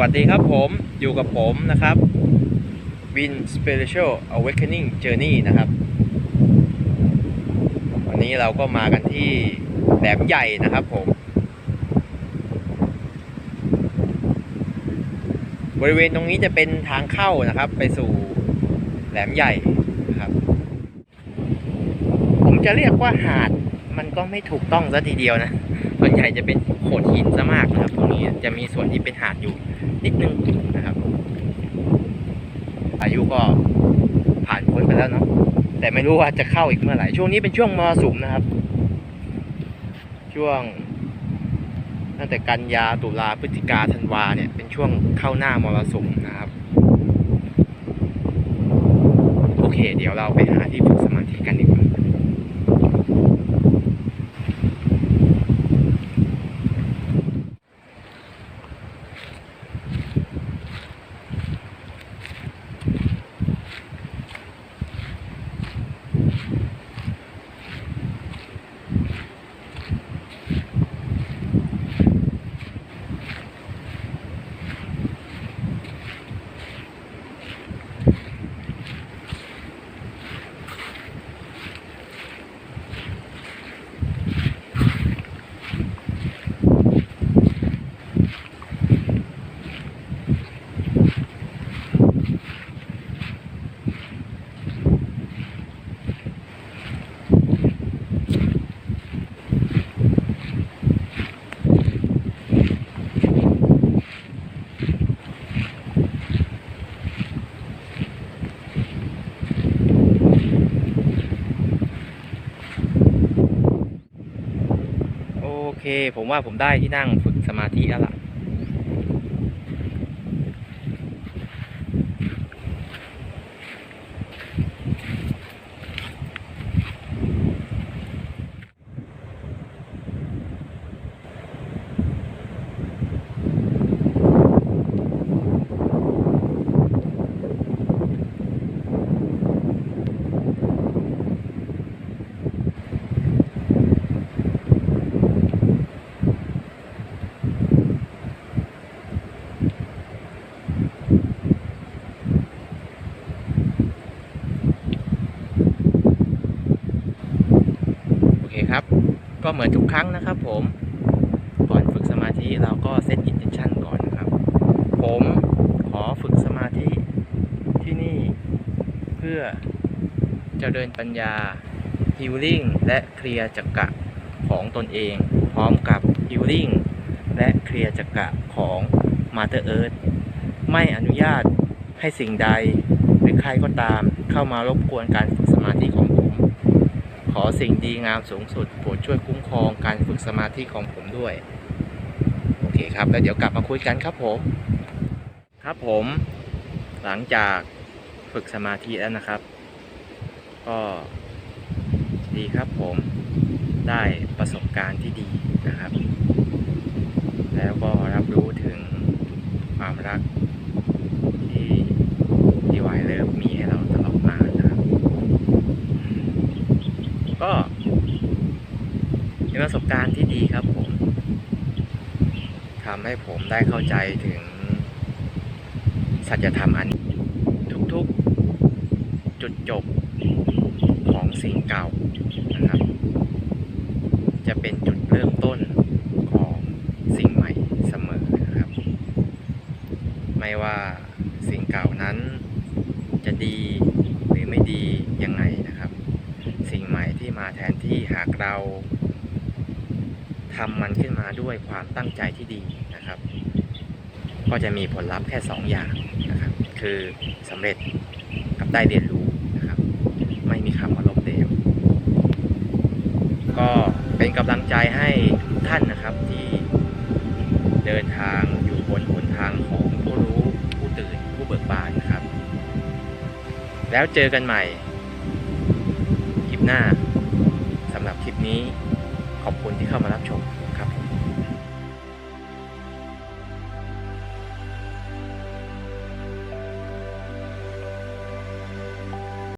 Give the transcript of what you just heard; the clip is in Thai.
วัสดีครับผมอยู่กับผมนะครับ Win Spiritual Awakening Journey นะครับ วันนี้เราก็มากันที่แหลมใหญ่นะครับผม บริเวณตรงนี้จะเป็นทางเข้านะครับ ไปสู่แหลมใหญ่นะครับ ผมจะเรียกว่าหาดมันก็ไม่ถูกต้องซะทีเดียวนะ ส่วนใหญ่จะเป็นโขดหินซะมากนะครับ ตรงนี้จะมีส่วนที่เป็นหาดอยู่นิดนึงนะครับอายุก็ผ่านพ้นไปแล้วเนาะแต่ไม่รู้ว่าจะเข้าอีกเมื่อไหร่ช่วงนี้เป็นช่วงมรสุมนะครับ ช่วงตั้งแต่กันยาตุลาพฤศจิกาธันวาเนี่ยเป็นช่วงเข้าหน้ามรสุมนะครับ โอเค เดี๋ยวเราไปหาที่ฝึกสมาธิกันดีกว่า โอเค ผมว่าผมได้ที่นั่งฝึกสมาธิแล้วล่ะ โอเคครับ ก็เหมือนทุกครั้งนะครับผม ก่อนฝึกสมาธิเราก็เซตอินเทนชันก่อนนะครับ ผมขอฝึกสมาธิที่นี่เพื่อจเจริญปัญญาฮิลลิ่งและเคลียร์จักระของตนเอง พร้อมกับฮิลลิ่งและเคลียร์จักระของมาเตอร์เอิร์ธไม่อนุญาตให้สิ่งใดหรือใครก็ตามเข้ามารบกวนการฝึกสมาธิของผม ขอสิ่งดีงามสูงสุดโปรดช่วยคุ้ม ครองการฝึกสมาธิของผมด้วย โอเคครับแล้วเดี๋ยวกลับมาคุยกันครับผมครับผม หลังจากฝึกสมาธิแล้วนะครับ ก็ดีครับผมได้ประสบการณ์ที่ดีนะครับ แล้วก็รับรู้ถึงความรักที่ที่วายเลิฟมีให้เราตลอดมานะครับ ก็ เป็นประสบการณ์ที่ดีครับผมทำให้ผมได้เข้าใจถึง สัจธรรมอันทุกๆจุดจบของสิ่งเก่านะครับ จะเป็นจุดเริ่มต้นของสิ่งใหม่เสมอนะครับ ไม่ว่าสิ่งเก่านั้นจะดีหรือไม่ดียังไงนะครับ สิ่งใหม่ที่มาแทนที่หากเรา ทำมันขึ้นมาด้วยความตั้งใจที่ดีนะครับ ก็จะมีผลลัพธ์แค่ 2 อย่างนะครับ คือสำเร็จกับได้เรียนรู้นะครับ ไม่มีคำว่าล้มเหลวก็เป็นกำลังใจให้ทุกท่านนะครับที่เดินทางอยู่บนหนทางของผู้รู้ผู้ตื่นผู้เบิกบานนะครับ แล้วเจอกันใหม่คลิปหน้าสำหรับคลิปนี้ ขอบคุณที่เข้ามารับชม